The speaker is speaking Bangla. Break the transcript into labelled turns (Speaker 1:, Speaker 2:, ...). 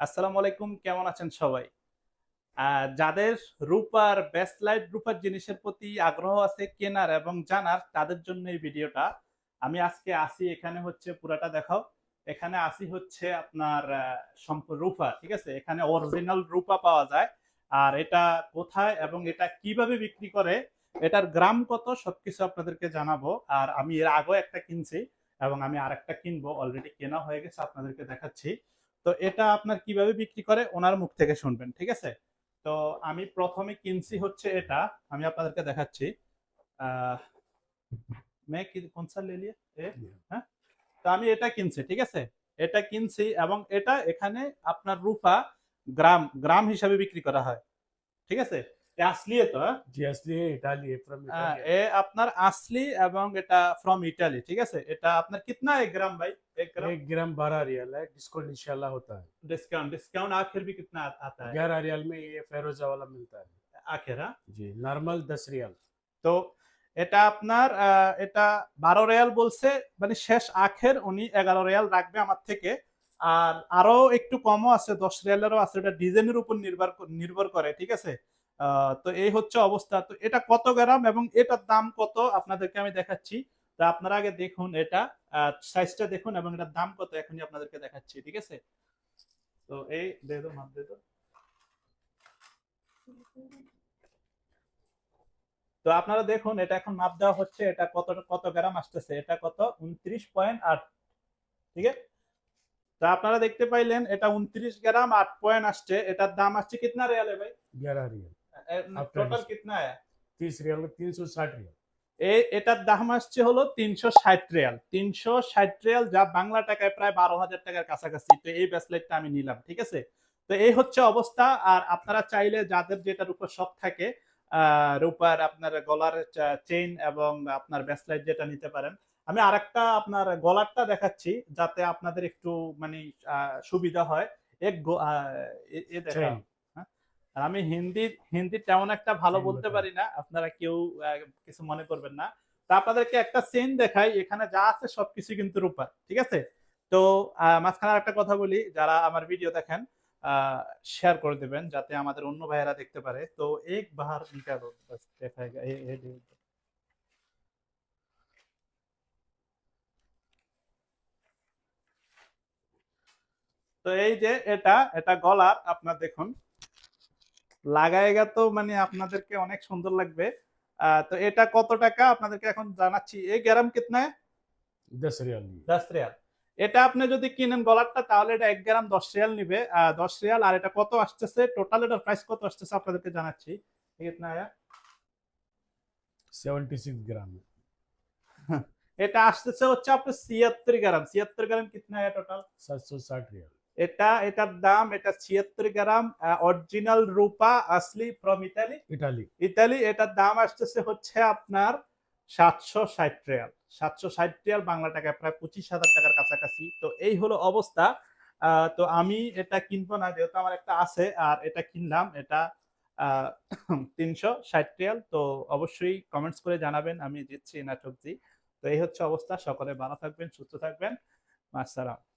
Speaker 1: আসসালামু আলাইকুম, কেমন আছেন সবাই? যাদের রূপার ব্যাসলাইট রূপার জিনিসের প্রতি আগ্রহ আছে, কেনার এবং জানার, তাদের জন্য এই ভিডিওটা। আমি আজকে আসি, এখানে হচ্ছে পুরাটা দেখাও। এখানে আসি হচ্ছে আপনার রূপা, ঠিক আছে? এখানে অরিজিনাল রূপা পাওয়া যায়। আর এটা কোথায় এবং এটা কীভাবে বিক্রি করে, এটার গ্রাম কত, সবকিছু আপনাদেরকে জানাব। আর আমি এর আগেও একটা কিনছি এবং আমি আরেকটা কিনবো অলরেডি কেনা হয়ে গেছে, আপনাদেরকে দেখাচ্ছি। তো এটা আপনার কীভাবে বিক্রি করে ওনার মুখ থেকে শুনবেন, ঠিক আছে? তো আমি প্রথমে কিনছি হচ্ছে এটা, আমি আপনাদেরকে দেখাচ্ছি। মে কি, কোন সাল লিয়ে? হ্যাঁ? তো আমি এটা কিনছি, ঠিক আছে? এটা কিনছি এবং এটা এখানে আপনার রূপা গ্রাম গ্রাম হিসাবে বিক্রি করা হয়, ঠিক আছে? আসলি তো হ্যাঁ?
Speaker 2: জি আসলি ইতালি
Speaker 1: ফ্রম
Speaker 2: ইতালি।
Speaker 1: এ আপনার আসলি এবং এটা ফ্রম ইতালি ঠিক আছে? এটা আপনার कितना है ग्राम भाई 1 ग्राम
Speaker 2: 1 ग्राम 12 रियाल है डिस्काउंट इंशाल्लाह 11 वाला 10
Speaker 1: তো এটা আপনার এটা 12 রিয়াল বলছে মানে শেষ আখের উনি 11 রিয়াল রাখবে আমার থেকে। আর আরও একটু কমও আছে 10 রিয়ালেরও আছে এটা ডিজাইনের উপর নির্ভর নির্ভর করে ঠিক আছে? তো এই হচ্ছে অবস্থা। তো এটা কত গ্রাম এবং এটার দাম কত? আপনাদেরকে আমি দেখাচ্ছি। তা আপনারা আগে দেখুন এটা সাইজটা দেখুন এবং এটার দাম কত এখনই আপনাদেরকে দেখাচ্ছি, ঠিক আছে? তো এই দেখো মাপ তো। আপনারা দেখুন, এটা এখন মাপ দেওয়া হচ্ছে, এটা কত কত গ্রাম আসতেছে? এটা কত? উনত্রিশ পয়েন্ট আট, ঠিক আছে? তো আপনারা দেখতে পাইলেন, এটা উনত্রিশ গ্রাম আট পয়েন্ট আসছে। এটার দাম আসছে কিতনা রিয়ালে
Speaker 2: ভাই? গ্যারা রিয়াল
Speaker 1: টোটাল কিতনা
Speaker 2: আয়া 30 রিয়াল 360
Speaker 1: রিয়াল এটার দাম আসছে হলো তিনশো ষাট রিয়াল তিনশো ষাট রিয়াল যা বাংলা টাকায় প্রায় বারো হাজার টাকার কাছাকাছি। তো এই ব্যাসলেটটা আমি নিলাম ঠিক আছে? তো এই হচ্ছে অবস্থা। আর আপনারা চাইলে যাদের যেটার উপর শখ থাকে রূপার আপনার গলার চেইন এবং আপনার ব্যাসলাইট যেটা নিতে পারেন। আমি আরেকটা আপনার গলারটা দেখাচ্ছি যাতে আপনাদের একটু মানে সুবিধা হয়। এক এ
Speaker 2: দেখা
Speaker 1: আর আমি হিন্দি হিন্দি তেমন একটা ভালো বলতে পারি না আপনারা কেউ কিছু মনে করবেন না। তা আপনাদেরকে একটা সিন দেখাই এখানে যা আছে সবকিছু কিন্তু রূপা ঠিক আছে? তো মাঝখানে একটা কথা বলি যারা আমার ভিডিও দেখেন শেয়ার করে দেবেন যাতে আমাদের অন্য ভাইয়েরা দেখতে পারে। তো এক বাহার নিকালো তো এই যে এটা এটা গলার আপনার দেখুন। লাগায়গা তো মানে আপনাদেরকে অনেক সুন্দর লাগবে। তো এটা কত টাকা? আপনাদেরকে এখন জানাচ্ছি। এই গ্যারাম কিতনা
Speaker 2: দশ রিয়াল
Speaker 1: দশ রিয়াল। এটা আপনি যদি কিনেন গলারটা তাহলে এটা এক গ্রাম দশ রিয়াল নিবে। দশ রিয়াল। আর এটা কত আসতেছে? টোটাল এটার প্রাইস কত আসতেছে আপনাদেরকে জানাচ্ছি। কিতনা
Speaker 2: সেভেন্টি সিক্স গ্রাম
Speaker 1: এটা আসতেছে হচ্ছে আপনার ছিয়াত্তর গ্রাম। ছিয়াত্তর গ্রাম কিতনা আয়া টোটাল
Speaker 2: সাতশো ষাট রিয়াল।
Speaker 1: এটা এটার দাম এটা ছিয়াত্তর গ্রাম অরিজিনাল রূপা আসলি ফ্রম ইতালি
Speaker 2: ইতালি
Speaker 1: ইতালি এটার দাম আসতেছে হচ্ছে আপনার সাতশো ষাট রিয়াল। সাতশো ষাট রিয়াল বাংলা টাকা প্রায় পঁচিশ হাজার টাকার কাছাকাছি। তো এই হলো অবস্থা। তো আমি এটা কিনবো না যেহেতু আমার একটা আছে আর এটা কিনলাম এটা তিনশো ষাট রিয়াল। তো অবশ্যই কমেন্টস করে জানাবেন আমি দিচ্ছি না তো এই হচ্ছে অবস্থা। সকলে ভালো থাকবেন সুস্থ থাকবেন। মাসালাম